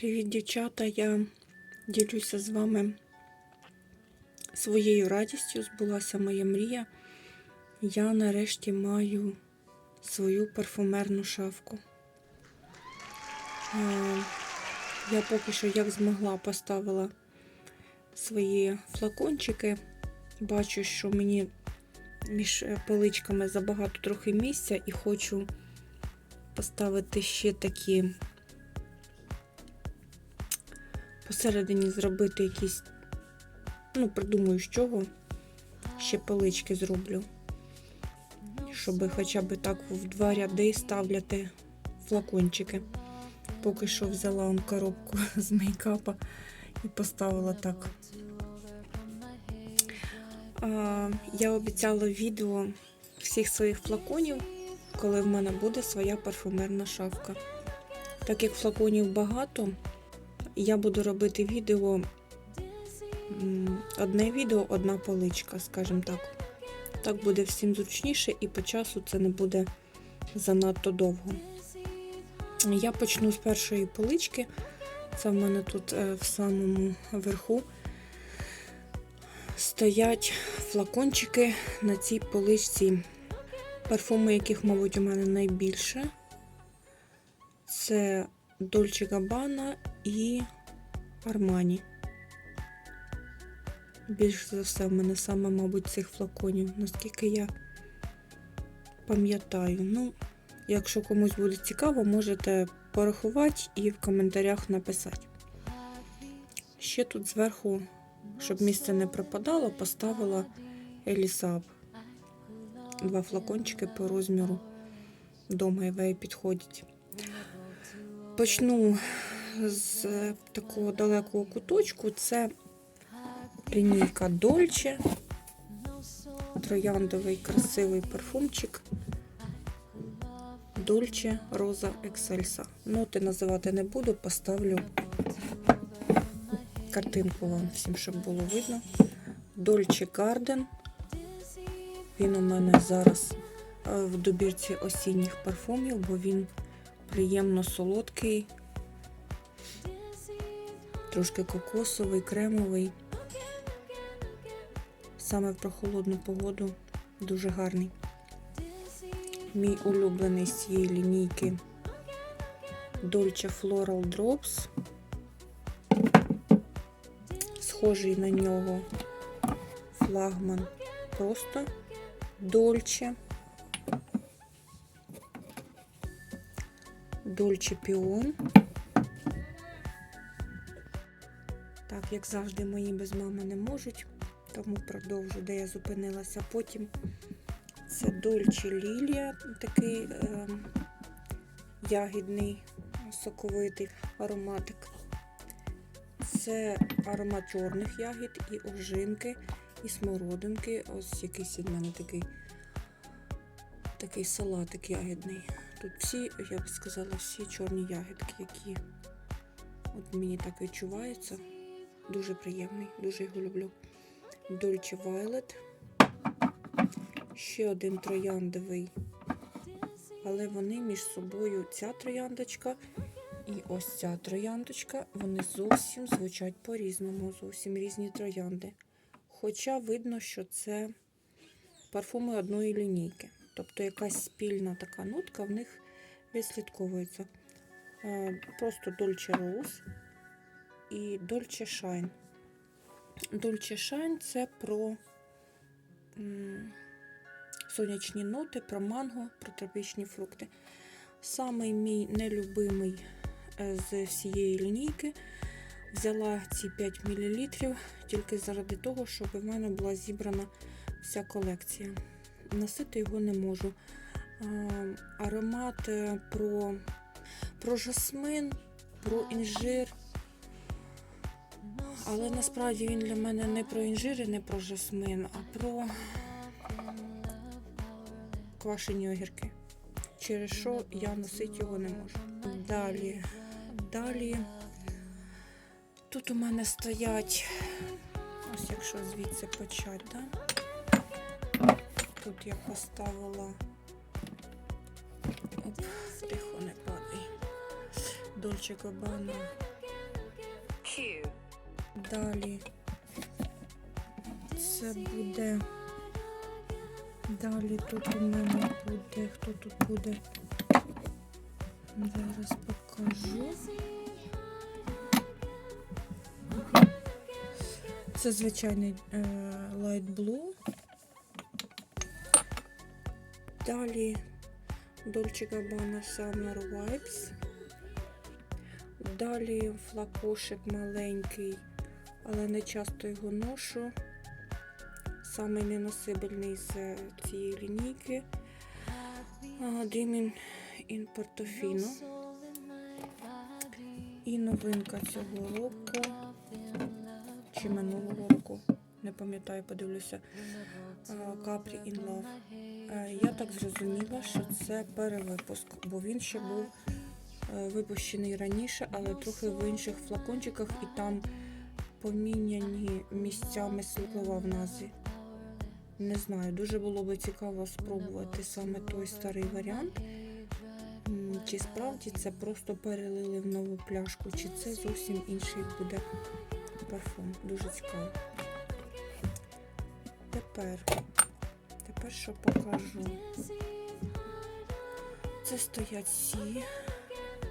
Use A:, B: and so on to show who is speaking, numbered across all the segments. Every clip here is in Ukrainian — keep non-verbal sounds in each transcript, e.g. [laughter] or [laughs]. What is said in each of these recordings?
A: Привіт, дівчата! Я ділюся з вами своєю радістю. Збулася моя мрія. Я нарешті маю свою парфумерну шафку. Е, Я поки що як змогла поставила свої флакончики. Бачу, що мені між поличками забагато трохи місця і хочу поставити ще такі посередині зробити якісь, ну, придумаю, з чого. Ще полички зроблю. Щоб хоча б так в два ряди ставляти флакончики. Поки що взяла он коробку [laughs] з мейкапа і поставила так. А, я обіцяла відео всіх своїх флаконів, коли в мене буде своя парфумерна шафка. Так як флаконів багато, я буду робити відео. Одне відео, одна поличка, скажімо так. Так буде всім зручніше і по часу це не буде занадто довго. Я почну з першої полички. Це в мене тут е, в самому верху стоять флакончики на цій поличці. Парфуми, яких, мабуть, у мене найбільше. Це Dolce Gabbana і Armani. Більше за все в мене саме, мабуть, цих флаконів, наскільки я пам'ятаю. Ну, якщо комусь буде цікаво, можете порахувати і в коментарях написати. Ще тут зверху, щоб місце не пропадало, поставила Елісаб. Два флакончики по розміру до моєї підходять. Почну з е, такого далекого куточку. Це лінійка Dolce. Трояндовий красивий парфумчик. Dolce Rosa Excelsa. Ноти називати не буду, поставлю картинку вам всім, щоб було видно. Dolce Garden. Він у мене зараз е, в добірці осінніх парфумів, бо він приємно солодкий, трошки кокосовий, кремовий. Саме в прохолодну погоду дуже гарний. Мій улюблений з цієї лінійки Dolce Floral Drops. Схожий на нього флагман просто Dolce. Dolce Pion. Як завжди, мої без мами не можуть, тому продовжу, де я зупинилася. Потім це Dolce Lilia, такий е, ягідний, соковитий ароматик. Це аромат чорних ягід і ожинки, і смородинки. Ось якийсь від мене такий, такий салатик ягідний. Тут всі, я б сказала, всі чорні ягідки, які от мені так відчуваються. Дуже приємний, дуже його люблю. Dolce Violet. Ще один трояндовий. Але вони між собою ця трояндочка і ось ця трояндочка, вони зовсім звучать по-різному, зовсім різні троянди. Хоча видно, що це парфуми одної лінійки. Тобто якась спільна така нотка в них відслідковується. Е, Просто Dolce Rose і Dolce Shine. Dolce Shine це про сонячні ноти, про манго, про тропічні фрукти. Самий мій нелюбимий е, з всієї лінійки. Взяла ці 5 мл тільки заради того, щоб в мене була зібрана вся колекція. Носити його не можу. Е, Аромат е, про, про жасмин, про інжир. Але насправді він для мене не про інжир і не про жасмин, а про квашені огірки. Через що я носити його не можу. Далі, далі. Тут у мене стоять, ось якщо звідси почати, да? Тут я поставила. Оп, тихо не падай. Дольче Габана. Далі це буде. Далі тут у мене буде. Хто тут буде? Зараз покажу. Це звичайний е, Light Blue. Далі Dolce Gabbana Summer Vibes. Далі флакошик маленький, але не часто його ношу. Самий неносибельний з цієї лінійки. Dreaming in Portofino. І новинка цього року. Чи минулого року, не пам'ятаю, подивлюся. Capri in Love. Е, Я так зрозуміла, що це перевипуск, бо він ще був е, випущений раніше, але трохи в інших флакончиках і там поміняні місцями слова в назві. Не знаю, дуже було би цікаво спробувати саме той старий варіант. Чи справді це просто перелили в нову пляшку, чи це зовсім інший буде парфум. Дуже цікаво. Тепер, тепер що покажу. Це стоять сі.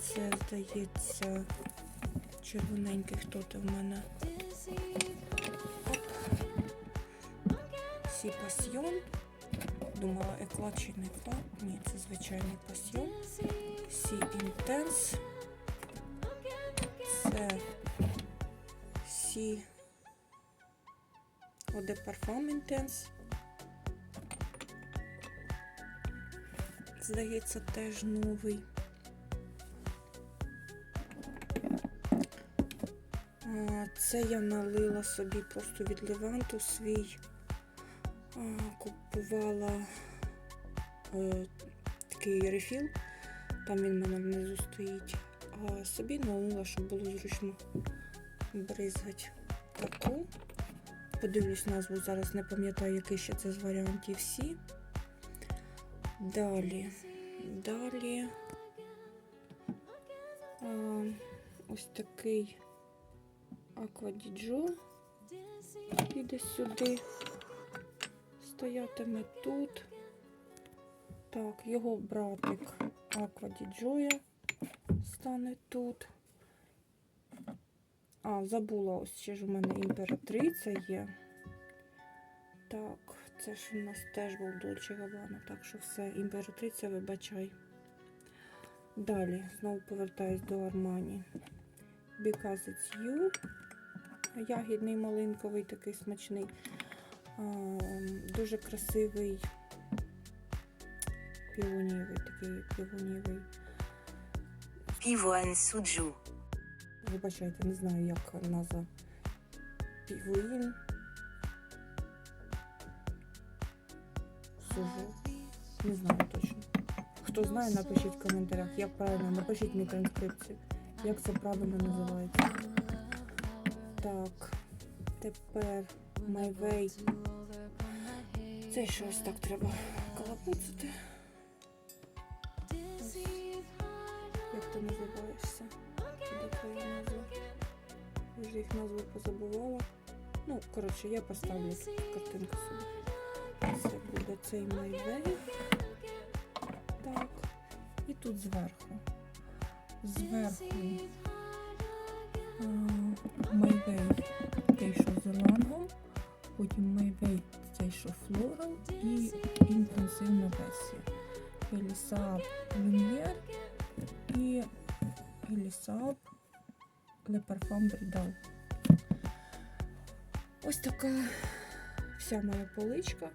A: Це, здається, червоненький хто то в мене. Сі пасьйон. Думала, еклад чи не еклад. Ні, це звичайний пасьйон. Сі інтенс. Це Сі Оде парфум інтенс. Здається, теж новий. Це я налила собі просто від Леванту свій. Купувала е, такий рефіл. Там він мене внизу стоїть. А собі налила, щоб було зручно бризгати таку. Подивлюсь назву, зараз не пам'ятаю, який ще це з варіантів всі. Далі. Далі. А, ось такий Аквадіджо. Іде сюди. Стоятиме тут. Так, його братик Аквадіджоя стане тут. А, забула, ось ще ж у мене імператриця є. Так, це ж у нас теж був Дольче Габана, так що все, імператриця, вибачай. Далі, знову повертаюсь до Армані. Because it's you. Ягідний малинковий, такий смачний. Дуже красивий півонієвий, такий півонієвий.
B: Pivoine Suju.
A: Вибачайте, не знаю, як назва. Півоїн. Сужу. Не знаю точно. Хто знає, напишіть в коментарях, як правильно, напишіть мені транскрипцію, як це правильно називається. Так, тепер Way. Це щось так треба калапуцити. Ось. Як ти називаєшся? Я вже їх назву позабувала. Ну, коротше, я поставлю картинку собі. Це буде цей майвей. Так. І тут зверху. Зверху майвей той, що з лангом, потім майвей цей, флорал і інтенсивна версія. Елісаап Люм'єр і Le Parfum Bridal. Ось така вся моя поличка.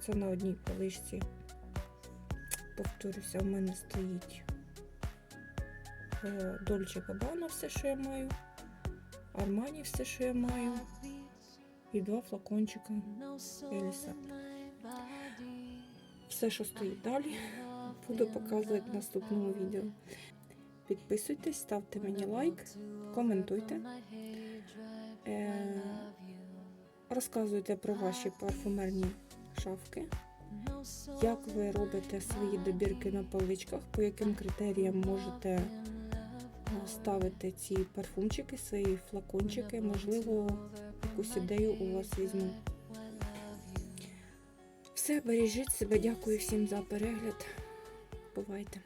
A: Це на одній поличці. Повторюся, в мене стоїть е, Dolce все, що я маю. Армані все, що я маю. І два флакончика Еліса. Все, що стоїть далі, буду показувати в наступному відео. Підписуйтесь, ставте мені лайк, коментуйте. Е, розказуйте про ваші парфумерні шафки. Як ви робите свої добірки на поличках, по яким критеріям можете ставити ці парфумчики, свої флакончики. Можливо, якусь ідею у вас візьму. Все, бережіть себе, дякую всім за перегляд. Бувайте.